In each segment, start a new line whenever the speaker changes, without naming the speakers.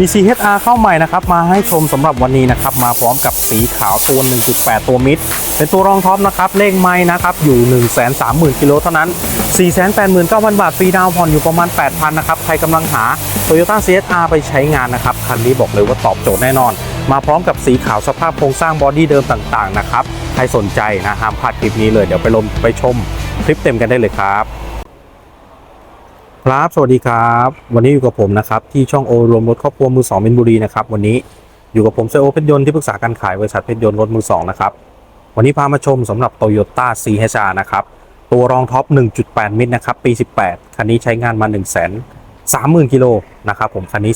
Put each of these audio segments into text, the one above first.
มี CHR เข้าใหม่นะครับมาให้ชมสำหรับวันนี้นะครับมาพร้อมกับสีขาวตัว 1.8 ตัวมิดเป็นตัวรองท็อปนะครับเลขไม้นะครับอยู่ 130,000กิโลเท่านั้น 489,000 บาทฟรีดาวผ่อนอยู่ประมาณ 8,000นะครับใครกำลังหา Toyota CHR ไปใช้งานนะครับคันนี้บอกเลยว่าตอบโจทย์แน่นอน มาพร้อมกับสีขาวสภาพโครงสร้างบอดี้เดิมต่างๆนะครับใครสนใจนะห้ามพลาดคลิปนี้เลยเดี๋ยวไปลมไปชมคลิปเต็มกันได้เลยครับ ครับ สวัสดีครับ วันนี้อยู่กับผมนะครับที่ช่องโอรวมรถครอบครัวมือสองมินบุรีนะครับวันนี้อยู่กับผมเซโอเพชรยนต์ที่ปรึกษาการขายบริษัทเพชรยนต์รถมือสองนะครับวันนี้พามาชมสำหรับ Toyota CHR นะครับตัวรองท็อป 1.8 มิตรนะครับปี 18 คันนี้ใช้งานมา 1 3 0 0 0 0กิโลนะครับผมคันนี้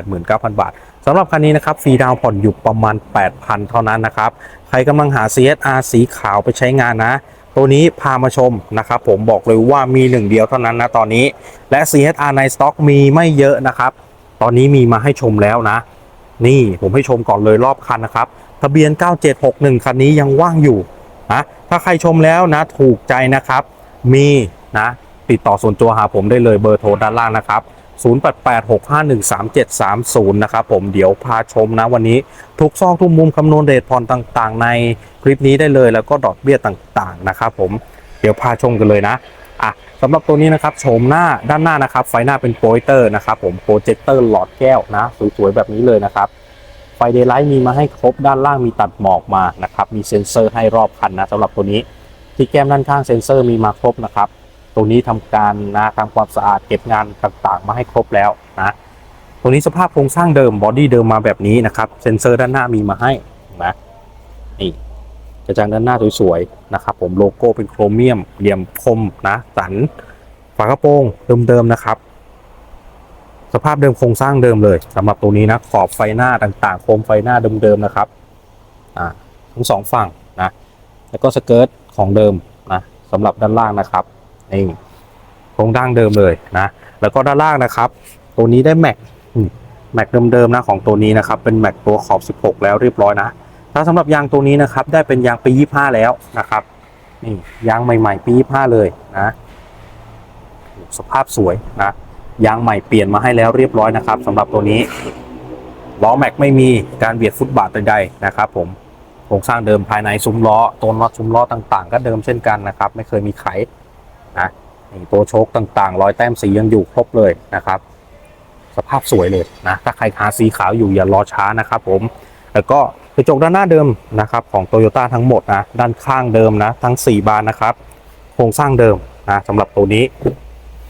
489,000 บาทสำหรับคันนี้นะครับฟรีดาวน์ผ่อนอยู่ประมาณ 8,000 เท่านั้นนะครับใครกำลังหา CHR สีขาวไปใช้งานนะ ตัวนี้พามาชมนะครับผมบอกเลยว่ามีหนึ่งเดียวเท่านั้นนะตอนนี้ และ CHR ในสต็อกมีไม่เยอะนะครับ ตอนนี้มีมาให้ชมแล้วนะ นี่ผมให้ชมก่อนเลยรอบคันนะครับ ทะเบียน 9761 คันนี้ยังว่างอยู่นะถ้าใครชมแล้วนะถูกใจนะครับ มีนะติดต่อส่วนตัวหาผมได้เลยเบอร์โทรด้านล่างนะครับ 0886513730 นะครับผมเดี๋ยวพาชมนะวันนี้ทุกซอกทุกมุมคำนวณเรทผ่อนต่างๆ ในคลิปนี้ได้เลยแล้วก็ดอกเบี้ยต่างๆนะครับผมเดี๋ยวพาชมกันเลยนะอะสำหรับตัวนี้นะครับโฉมหน้าด้านหน้านะครับไฟหน้าเป็นโปรเจคเตอร์นะครับผมโปรเจคเตอร์หลอดแก้วนะสวยๆแบบนี้เลยนะครับไฟเดย์ไลท์มีมาให้ครบด้านล่างมีตัดหมอกมานะครับมีเซ็นเซอร์ให้รอบคันนะสำหรับตัวนี้ที่แก้มด้านข้างเซ็นเซอร์มีมาครบนะครับ ตรงนี้ทำการนะทำความสะอาดเก็บงานต่างๆ มาให้ครบแล้วนะตรงนี้สภาพโครงสร้างเดิมบอดี้เดิมมาแบบนี้นะครับเซ็นเซอร์ด้านหน้ามีมาให้นะนี่กระจังด้านหน้าสวยๆนะครับผมโลโก้เป็นโครเมียมเหลี่ยมคมนะสันฝากระโปรงเดิมๆนะครับ สภาพเดิมโครงสร้างเดิมเลยสำหรับตัวนี้นะขอบไฟหน้าต่างๆ โคมไฟหน้าเดิมๆนะครับอ่าทั้งสองฝั่งนะแล้วก็สเกิร์ตของเดิมนะสำหรับด้านล่างนะครับ นี่โครงดั้งเดิมเลยนะแล้วก็ด้านล่างนะครับ ตัวนี้ได้แม็กแม็กเดิมๆนะของตัวนี้นะครับ เป็นแม็กตัวขอบ 16 แล้วเรียบร้อยนะ ถ้าสำหรับยางตัวนี้นะครับ ได้เป็นยางปี 25 แล้วนะครับนี่ยางใหม่ๆปี 25 เลยนะสภาพสวยนะยางใหม่เปลี่ยนมาให้แล้วเรียบร้อยนะครับสำหรับตัวนี้ล้อแม็กไม่มีการเบียดฟุตบาทใดๆนะครับ ผมโครงสร้างเดิมภายในซุ้มล้อตัวน็อตซุ้มล้อต่าง ๆ ก็เดิมเช่นกันนะครับ ไม่เคยมีไข นะนี่ตัวโชคต่างๆ รอยแต้มสียังอยู่ครบเลยนะครับ สภาพสวยเลยนะ ถ้าใครหาสีขาวอยู่อย่ารอช้านะครับผม แล้วก็กระจกด้านหน้าเดิมนะครับของโตโยต้าทั้งหมดนะ ด้านข้างเดิมนะ ทั้ง 4 บานนะครับ โครงสร้างเดิมนะสำหรับตัวนี้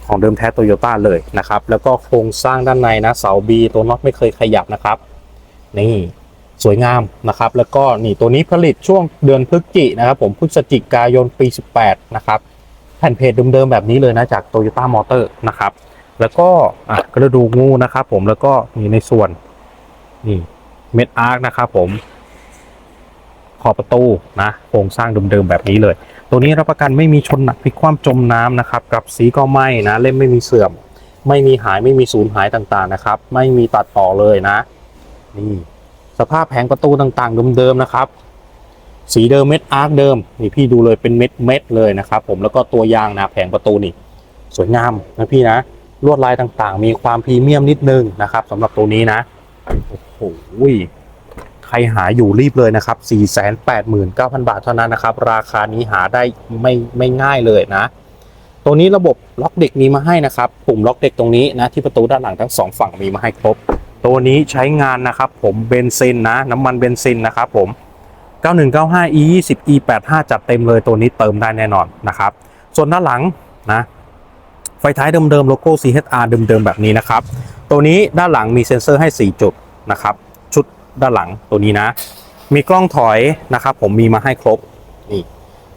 ของเดิมแท้โตโยต้าเลยนะครับ แล้วก็โครงสร้างด้านในนะ เสาบีตัวน็อตไม่เคยขยับนะครับ นี่สวยงามนะครับ แล้วก็นี่ตัวนี้ผลิตช่วงเดือนพฤศจินะครับ ผมพฤศจิกายนปี 18 นะครับ ผ่นเพจเดิมๆแบบนี้เลยนะจากโตโยต้ามอเตอร์นะครับ แล้วก็อะกระดูกงูนะครับผมแล้วก็นี่ในส่วนนี่เม็ดอาร์คนะครับผม ขอบประตูนะโครงสร้างเดิมๆแบบนี้เลย ตัวนี้รับประกันไม่มีชนหนักพลิกคว่ำจมน้ำนะครับกับสีก็ไม้นะเล่มไม่มีเสื่อม ไม่มีหายไม่มีสูญหายต่างๆนะครับ ไม่มีตัดต่อเลยนะ นี่สภาพแผงประตูต่างๆเดิมๆนะครับ สีเดิมเม็ดอาร์คเดิมนี่พี่ดูเลยเป็นเม็ดเม็ดเลยนะครับผมแล้วก็ตัวยางนะแผงประตูนี่สวยงามนะพี่นะลวดลายต่างๆ มีความพรีเมียมนิดนึงนะครับสำหรับตัวนี้นะโอ้โหใครหาอยู่รีบเลยนะครับ 489,000 บาทเท่านั้นนะครับ ราคานี้หาได้ไม่ไม่ง่ายเลยนะ ตัวนี้ระบบล็อกเด็กมีมาให้นะครับ ปุ่มล็อกเด็กตรงนี้นะที่ประตูด้านหลังทั้งสองฝั่งมีมาให้ครบ ตัวนี้ใช้งานนะครับ ผมเบนซินนะ น้ำมันเบนซินนะครับผม 9195 e 20 e 85 จัดเต็มเลยตัวนี้เติมได้แน่นอนนะครับ ส่วนด้านหลังนะไฟท้ายเดิมๆโลโก้ CHR เดิมๆแบบนี้นะครับ ตัวนี้ด้านหลังมีเซ็นเซอร์ให้ 4 จุดนะครับ ชุดด้านหลังตัวนี้นะ มีกล้องถอยนะครับผมมีมาให้ครบนี่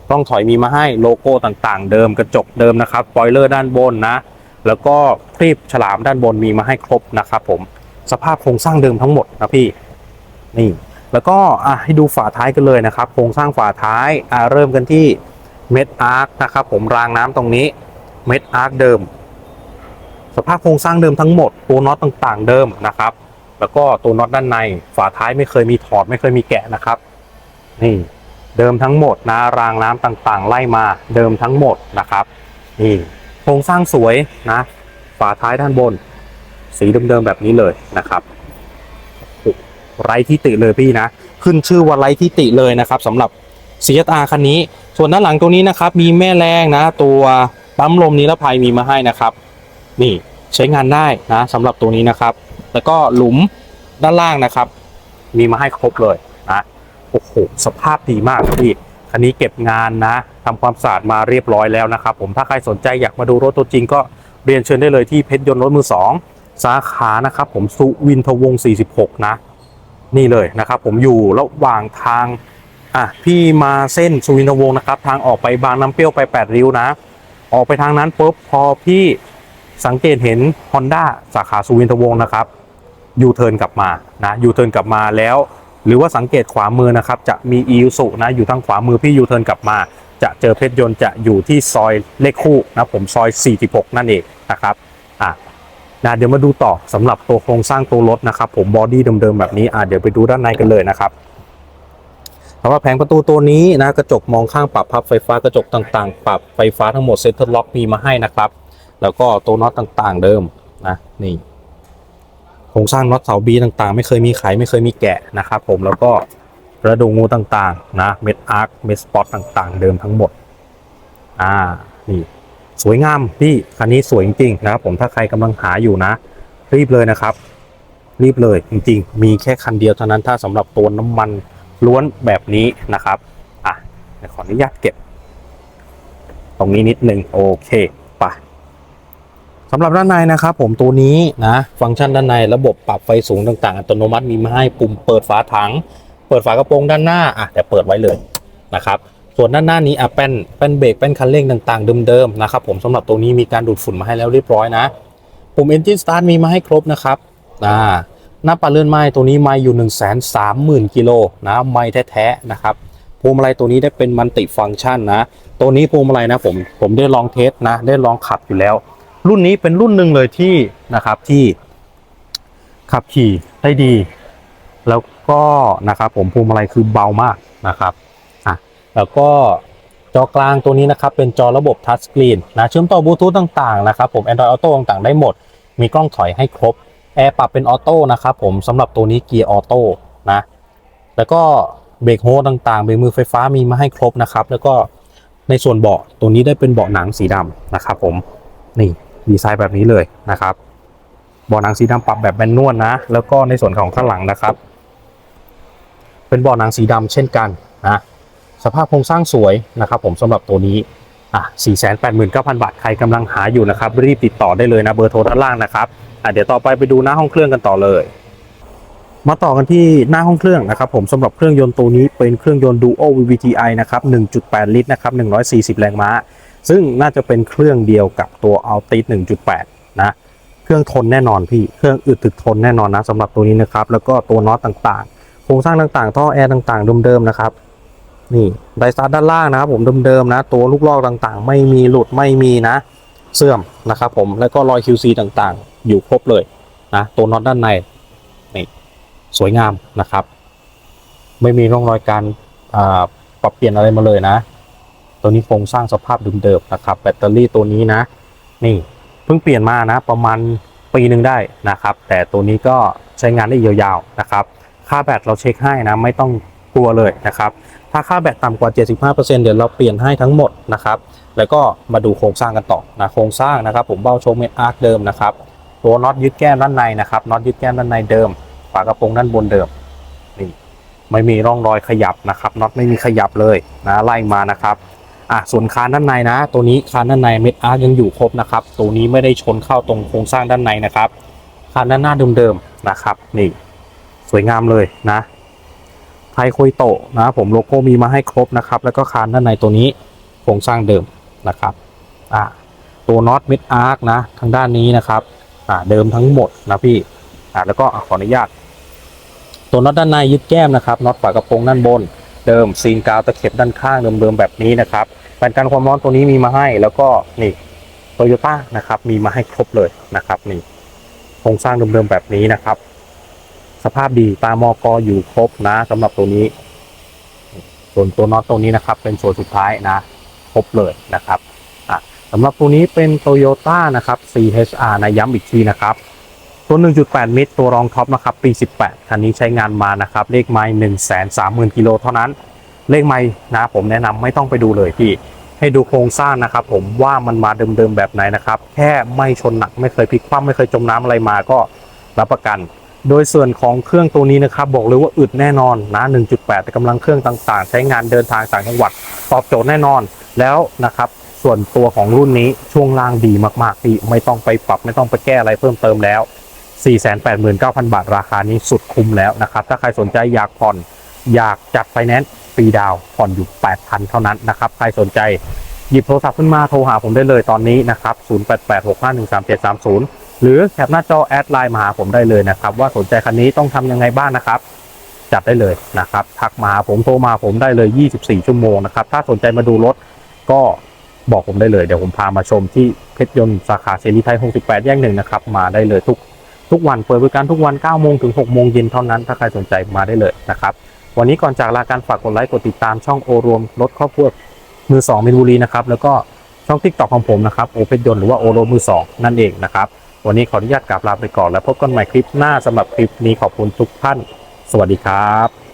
กล้องถอยมีมาให้โลโก้ต่างๆ เดิมกระจกเดิมนะครับปอยเลอร์ด้านบนนะ แล้วก็ครีบฉลามด้านบนมีมาให้ครบนะครับผมสภาพโครงสร้างเดิมทั้งหมดนะพี่นี่ แล้วก็ให้ดูฝาท้ายกันเลยนะครับ โครงสร้างฝาท้ายเริ่มกันที่เม็ดอาร์คนะครับผมรางน้ำตรงนี้เม็ดอาร์คเดิม สภาพโครงสร้างเดิมทั้งหมดตัวน็อตต่างๆ เดิมนะครับ แล้วก็ตัวน็อตด้านในฝาท้ายไม่เคยมีถอดไม่เคยมีแกะนะครับ นี่เดิมทั้งหมดนะรางน้ำต่างๆ ไล่มาเดิมทั้งหมดนะครับนี่โครงสร้างสวยนะฝาท้ายด้านบน สีเดิมๆแบบนี้เลยนะครับ ไร้ที่ติเลยพี่นะ ขึ้นชื่อว่าไร้ที่ติเลยนะครับสำหรับ CSR คันนี้ ส่วนด้านหลังตรงนี้นะครับ มีแม่แรงนะ ตัวปั๊มลมนิรภัยมีมาให้นะครับ นี่ใช้งานได้นะสำหรับตัวนี้นะครับ แล้วก็หลุมด้านล่างนะครับ มีมาให้ครบเลยนะโอ้โหสภาพดีมากพี่คันนี้เก็บงานนะทำความสะอาดมาเรียบร้อยแล้วนะครับ ผมถ้าใครสนใจอยากมาดูรถตัวจริงก็เรียนเชิญได้เลยที่เพชรยนต์รถมือสองสาขานะครับ ผมสุวินทวงศ์46 นะ นี่เลยนะครับผมอยู่ระหว่างทางอะพี่มาเส้นสุวินทวงศ์นะครับ ทางออกไปบางน้ำเปรี้ยวไป 8 ริ้วนะ ออกไปทางนั้นปุ๊บพอพี่สังเกตเห็น Honda สาขาสุวินทวงศ์นะครับยูเทิร์นกลับมานะยูเทิร์นกลับมาแล้ว หรือว่าสังเกตขวามือนะครับจะมีอีสุนะอยู่ทางขวามือพี่ยูเทิร์นกลับมา จะเจอเพชรยนต์จะอยู่ที่ซอยเลขคู่นะผมซอย 46 นั่นเองนะครับ นะเดี๋ยวมาดูต่อสำหรับตัวโครงสร้างตัวรถนะครับผมบอดี้เดิมๆแบบนี้อะเดี๋ยวไปดูด้านในกันเลยนะครับสำหรับแผงประตูตัวนี้นะกระจกมองข้างปรับพับไฟฟ้ากระจกต่างๆ ปรับไฟฟ้าทั้งหมดเซ็นเตอร์ล็อกมีมาให้นะครับ แล้วก็ตัวน็อตต่างๆเดิมนะนี่โครงสร้างน็อตเสาบีต่างๆ ไม่เคยมีไขไม่เคยมีแกะนะครับผมแล้วก็กระดูกงูต่างๆนะเม็ดอาร์คเม็ดสปอตต่างๆ เดิมทั้งหมดอ่านี่ สวยงามพี่คันนี้สวยจริงๆนะครับผมถ้าใครกำลังหาอยู่นะ รีบเลยนะครับ รีบเลยจริงๆ มีแค่คันเดียวเท่านั้นถ้าสำหรับตัวน้ำมันล้วนแบบนี้นะครับอะขออนุญาตเก็บ ตรงนี้นิดนึงโอเคไปสำหรับด้านในนะครับผมตัวนี้นะฟังก์ชันด้านในระบบปรับไฟสูงต่างๆ อัตโนมัติมีมาให้ปุ่มเปิดฝาถัง เปิดฝากระโปรงด้านหน้าอะแต่เปิดไว้เลยนะครับ ส่วนด้านหน้านี้อะแป้นแป้นเบรกแป้นคันเร่งต่างๆเดิมๆนะครับผมสำหรับตัวนี้มีการดูดฝุ่นมาให้แล้วเรียบร้อยนะปุ่ม Engine Start มีมาให้ครบนะครับอ่าหน้าปัดเลื่อนไม้ตัวนี้ไม้อยู่ 1 3 0 0 0 0กิโลนะไม้แท้ๆนะครับพวงมาลัยตัวนี้ได้เป็นมันติฟังก์ชันนะ ตัวนี้พวงมาลัยนะผมผมได้ลองเทสนะ ได้ลองขับอยู่แล้ว รุ่นนี้เป็นรุ่นหนึ่งเลยที่นะครับที่ขับขี่ได้ดี แล้วก็นะครับผมพวงมาลัยคือเบามากนะครับ แล้วก็จอกลางตัวนี้นะครับเป็นจอระบบทัชสกรีนนะเชื่อมต่อบลูทูธต่างๆนะครับผม Android Auto ต่างๆได้หมด มีกล้องถอยให้ครบแอร์ปรับเป็นออโต้นะครับผมสำหรับตัวนี้เกียร์ออโต้นะแล้วก็เบรกโฮต่างๆเบรกมือไฟฟ้ามีมาให้ครบนะครับ แล้วก็ในส่วนเบาะตัวนี้ได้เป็นเบาะหนังสีดำนะครับผมนี่ดีไซน์แบบนี้เลยนะครับเบาะหนังสีดำปรับแบบแมนนวลนะ แล้วก็ในส่วนของข้างหลังนะครับ เป็นเบาะหนังสีดำเช่นกันนะ สภาพโครงสร้างสวยนะครับผมสำหรับตัวนี้อะ489,000 บาท ใครกำลังหาอยู่นะครับ รีบติดต่อได้เลยนะเบอร์โทรด้านล่างนะครับอะเดี๋ยวต่อไปไปดูหน้าห้องเครื่องกันต่อเลย มาต่อกันที่หน้าห้องเครื่องนะครับผมสำหรับเครื่องยนต์ตัวนี้เป็นเครื่องยนต์ Duo VVTi นะครับ 1.8 ลิตรนะครับ140 แรงม้า ซึ่งน่าจะเป็นเครื่องเดียวกับตัว Altis 1.8 นะเครื่องทนแน่นอนพี่เครื่องอึดถึกทนแน่นอนนะสำหรับตัวนี้นะครับแล้วก็ตัวน็อตต่างๆโครงสร้างต่างๆท่อแอร์ต่างๆเดิมๆนะครับ นี่ไดสตาร์ด้านล่างนะครับผมเดิมๆนะ ตัวลูกลอกต่างๆ ไม่มีหลุดไม่มีนะ เสื่อมนะครับผมแล้วก็รอย QC ต่างๆ อยู่ครบเลยนะตัวน็อตด้านในนี่สวยงามนะครับ ไม่มีร่องรอยการปรับเปลี่ยนอะไรมาเลยนะ ตัวนี้โครงสร้างสภาพเดิมๆนะครับ แบตเตอรี่ตัวนี้นะ นี่เพิ่งเปลี่ยนมานะ ประมาณปีหนึ่งได้นะครับ แต่ตัวนี้ก็ใช้งานได้ยาวๆนะครับ ค่าแบตเราเช็คให้นะ ไม่ต้องกลัวเลยนะครับ ถ้าค่าแบตต่ำกว่า 75%เดี๋ยวเราเปลี่ยนให้ทั้งหมดนะครับ แล้วก็มาดูโครงสร้างกันต่อนะโครงสร้างนะครับ ผมเบ้าโชว์เมดอาร์คเดิมนะครับ ตัวน็อตยึดแก้มด้านในนะครับน็อตยึดแก้มด้านในเดิม ฝากระโปรงด้านบนเดิมนี่ไม่มีร่องรอยขยับนะครับน็อตไม่มีขยับเลยนะไล่มานะครับอะส่วนคานด้านในนะ ตัวนี้คานด้านในเม็ดอาร์ยังอยู่ครบนะครับ ตัวนี้ไม่ได้ชนเข้าตรงโครงสร้างด้านในนะครับคานด้านหน้าเดิมๆนะครับ นี่ สวยงามเลยนะ ไทยโคยโตะนะผมโลโก้มีมาให้ครบนะครับ แล้วก็คานด้านในตัวนี้โครงสร้างเดิมนะครับอะตัวน็อตม็ดอาร์คนะทางด้านนี้นะครับอะเดิมทั้งหมดนะพี่อะแล้วก็ขออนุญาต ตัวน็อตด้านในยึดแก้มนะครับน็อตฝากระโปรงด้านบน เดิมซีนกาวตะเข็บด้านข้างเดิมๆแบบนี้นะครับแผ่นกันความร้อนตัวนี้มีมาให้แล้วก็นี่โตโยต้านะครับมีมาให้ครบเลยนะครับนี่โครงสร้างเดิมๆแบบนี้นะครับ สภาพดีตามอกออยู่ครบนะสำหรับตัวนี้ ส่วนตัวน็อตตัวนี้นะครับ เป็นส่วนสุดท้ายนะ ครบเลยนะครับสำหรับตัวนี้เป็นโตโยต้านะครับ CHR นะย้ำอีกทีนะครับ ตัว 1.8 มิตรตัวรองท็อปนะครับ ปี 18 คันนี้ใช้งานมานะครับ เลขไม้130,000กิโลเท่านั้น เลขไม้นะผมแนะนำไม่ต้องไปดูเลยพี่ ให้ดูโครงสร้างนะครับ ผมว่ามันมาเดิมๆแบบไหนนะครับ แค่ไม่ชนหนักไม่เคยพลิกคว่ำไม่เคยจมน้ำอะไรมาก็รับประกัน โดยส่วนของเครื่องตัวนี้นะครับบอกเลยว่าอึดแน่นอนนะ 1.8 แต่กำลังเครื่องต่างๆ ใช้งานเดินทางต่างจังหวัดตอบโจทย์แน่นอนแล้วนะครับส่วนตัวของรุ่นนี้ช่วงล่างดีมากๆพี่ไม่ต้องไปปรับไม่ต้องไปแก้อะไรเพิ่มเติมแล้ว 489,000 บาทราคานี้สุดคุ้มแล้วนะครับ ถ้าใครสนใจอยากผ่อนอยากจัดไฟแนนซ์ฟรีดาวผ่อนอยู่ 8,000 เท่านั้นนะครับ ใครสนใจหยิบโทรศัพท์ขึ้นมาโทรหาผมได้เลยตอนนี้นะครับ 0886513730 หรือแคปหน้าจอแอดไลน์มาหาผมได้เลยนะครับ ว่าสนใจคันนี้ต้องทำยังไงบ้างนะครับ จัดได้เลยนะครับทักมาหาผมโทรมาผมได้เลย 24 ชั่วโมงนะครับ ถ้าสนใจมาดูรถก็บอกผมได้เลยเดี๋ยวผมพามาชมที่เพชรยนต์สาขาเสรีไทย 68 แยกหนึ่งนะครับ มาได้เลยทุกทุกวันเปิดบริการทุกวัน 9 โมงถึง 6 โมงเย็นเท่านั้น ถ้าใครสนใจมาได้เลยนะครับ วันนี้ก่อนจากลาการฝากกดไลค์กดติดตามช่องโอรวมรถครอบครัวมือ2มินบุรีนะครับ แล้วก็ช่องทิกตอกของผมนะครับโอเพชรยนต์หรือว่าโอรวมมือ2นั่นเองนะครับ วันนี้ขออนุญาตกราบลาไปก่อนแล้วพบกันใหม่คลิปหน้าสำหรับคลิปนี้ขอบคุณทุกท่าน สวัสดีครับ